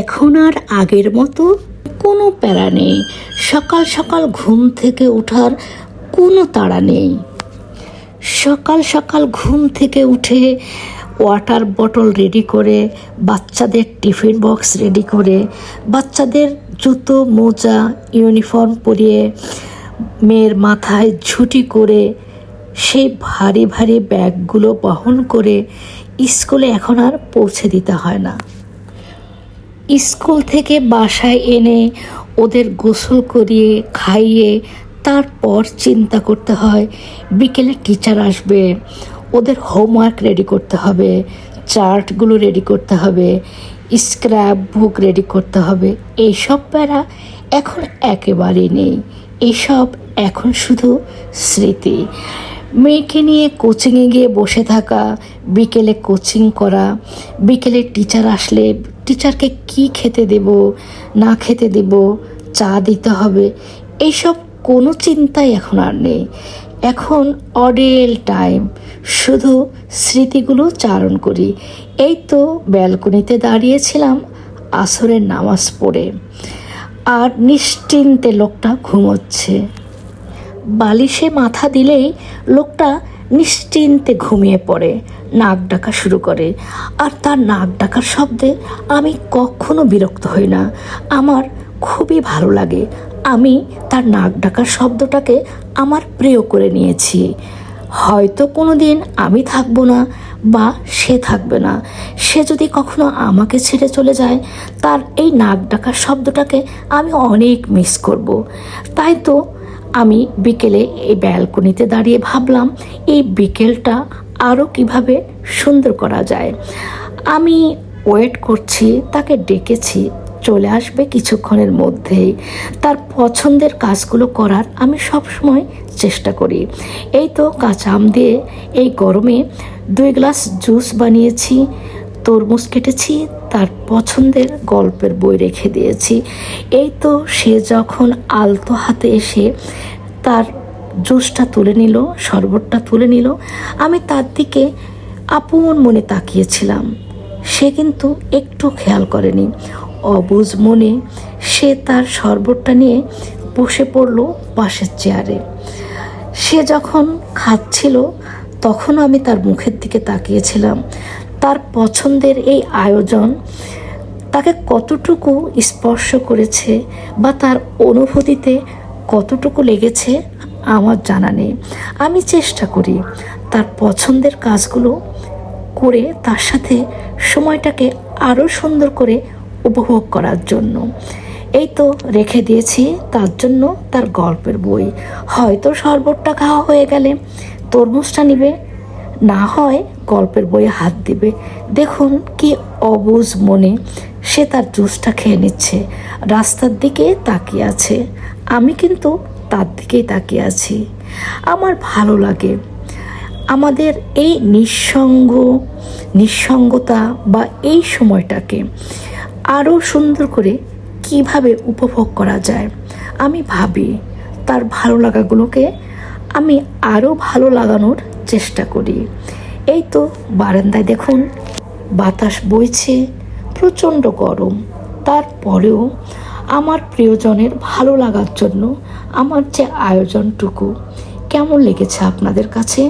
এখন আর আগের মতো কোনো প্যারা নেই। সকাল সকাল ঘুম থেকে ওঠার কোনো তাড়া নেই। সকাল সকাল ঘুম থেকে উঠে ওয়াটার বটল রেডি করে, বাচ্চাদের টিফিন বক্স রেডি করে, বাচ্চাদের জুতো, মোজা, ইউনিফর্ম পরিয়ে মেয়ের মাথায় ঝুটি করে সেই ভারী ভারী ব্যাগগুলো বহন করে স্কুলে এখন আর পৌঁছে দিতে হয় না। স্কুল থেকে বাসায় এনে ওদের গোসল করিয়ে, খাইয়ে তারপর চিন্তা করতে হয়, বিকেলে টিচার আসবে, ওদের হোমওয়ার্ক রেডি করতে হবে চার্টগুলো রেডি করতে হবে স্ক্র্যাপ বুক রেডি করতে হবে। এইসব প্যারা এখন একেবারেই নেই। এইসব এখন শুধু স্মৃতি। মেয়েকে নিয়ে কোচিংয়ে গিয়ে বসে থাকা, বিকেলে কোচিং করা, বিকেলে টিচার আসলে টিচারকে কি খেতে দেব, না খেতে দেব, চা দিতে হবে এইসব কোনো চিন্তাই এখন আর নেই। এখন অডেল টাইম, শুধু স্মৃতিগুলো চারণ করি। এই তো ব্যালকনিতে দাঁড়িয়েছিলাম আসরের নামাজ পড়ে। আর নিশ্চিন্তে লোকটা ঘুমোচ্ছে। বালিশে মাথা দিলেই লোকটা নিশ্চিন্তে ঘুমিয়ে পড়ে, নাক ডাকা শুরু করে। আর তার নাক ডাকার শব্দে আমি কখনো বিরক্ত হই না। আমার খুবই ভালো লাগে। আমি তার নাক ডাকার শব্দটাকে আমার প্রিয় করে নিয়েছি। হয়তো কোনো দিন আমি থাকব না বা সে থাকবে না। সে যদি কখনো আমাকে ছেড়ে চলে যায়, তার এই নাক ডাকার শব্দটাকে আমি অনেক মিস করব। তাই তো আমি বিকেলে এই ব্যালকনিতে দাঁড়িয়ে ভাবলাম, এই বিকেলটা আরও কীভাবে সুন্দর করা যায়। আমি ওয়েট করছি, তাকে ডেকেছি, চলে আসবে কিছুক্ষণের মধ্যেই। তার পছন্দের কাজগুলো করার আমি সবসময় চেষ্টা করি। এই তো কাঁচা আম দিয়ে এই গরমে দুই গ্লাস জুস বানিয়েছি তরমুজ কেটেছি, তার পছন্দের গল্পের বই রেখে দিয়েছি। এই তো সে যখন আলতো হাতে এসে তার জুসটা তুলে নিল, শরবতটা তুলে নিল, আমি তার দিকে আপন মনে তাকিয়েছিলাম। সে কিন্তু একটু খেয়াল করেনি। অবুজ মনে সে তার শরবতটা নিয়ে বসে পড়ল পাশের চেয়ারে। সে যখন খাচ্ছিল তখন আমি তার মুখের দিকে তাকিয়েছিলাম। তার পছন্দের এই আয়োজন তাকে কতটুকু স্পর্শ করেছে বা তার অনুভূতিতে কতটুকু লেগেছে আমার জানা নেই। আমি চেষ্টা করি তার পছন্দের কাজগুলো করে তার সাথে সময়টাকে আরও সুন্দর করে উপভোগ করার জন্য। এই তো রেখে দিয়েছি, তার জন্য তার গল্পের বই। হয়তো শরবতটা খাওয়া হয়ে গেলে তরমুজটা নিবে না হয় গল্পের বইয়ে হাত দিবে। দেখুন কি অবুজ মনে সে তার জুসটা খেয়ে নিচ্ছে। রাস্তার দিকে তাকিয়ে আছে। আমি কিন্তু তার দিকেই তাকিয়ে আছি। আমার ভালো লাগে। আমাদের এই নিঃসঙ্গ, নিঃসঙ্গতা বা এই সময়টাকে আরও সুন্দর করে কীভাবে উপভোগ করা যায়, আমি ভাবি। তার ভালো লাগাগুলোকে আমি আরও ভালো লাগানোর চেষ্টা করি। এই তো বারান্দায় দেখুন, বাতাস বইছে, প্রচণ্ড গরম। তারপরেও আমার প্রিয়জনের ভালো লাগার জন্য আমার যে আয়োজনটুকু, কেমন লেগেছে আপনাদের কাছে?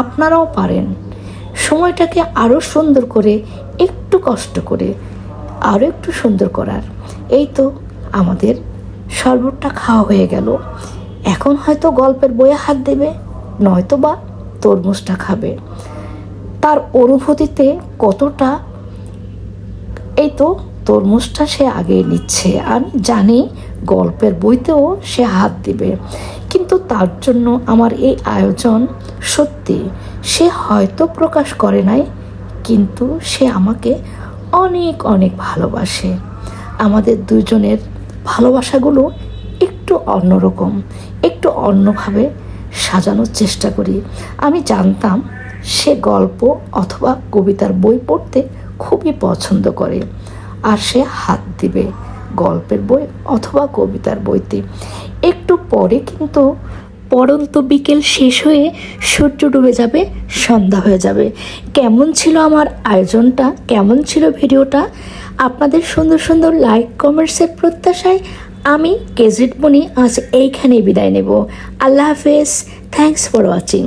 আপনারাও পারেন। সময়টাকে আরও সুন্দর করে, একটু কষ্ট করে আরও একটু সুন্দর করার। এই তো আমাদের শরবতটা খাওয়া হয়ে গেল। এখন হয়তো গল্পের বইয়ে হাত দেবে নয়তো বা তরমুজটা খাবে। তার অনুভূতিতে কতটা এই তো তরমুজটা সে আগে নিচ্ছে। আমি জানি গল্পের বইতেও সে হাত দিবে। কিন্তু তার জন্য আমার এই আয়োজন সত্যি সে হয়তো প্রকাশ করে নাই, কিন্তু সে আমাকে অনেক অনেক ভালোবাসে। আমাদের দুজনের ভালোবাসাগুলো একটু অন্যরকম, একটু অন্যভাবে সাজানোর চেষ্টা করি। আমি জানতাম সে গল্প অথবা কবিতার বই পড়তে খুবই পছন্দ করে আর সে হাত দিবে গল্পের বই অথবা কবিতার বইতে। একটু পরে কিন্তু পরন্ত বিকেল শেষ হয়ে সূর্য ডুবে যাবে, সন্ধ্যা হয়ে যাবে। কেমন ছিল আমার আয়োজনটা? কেমন ছিল ভিডিওটা? আপনাদের সুন্দর সুন্দর লাইক কমেন্টসের প্রত্যাশায় আমি কেজিট আজ এইখানেই বিদায় নেব। আল্লাহ হাফেজ। Thanks for watching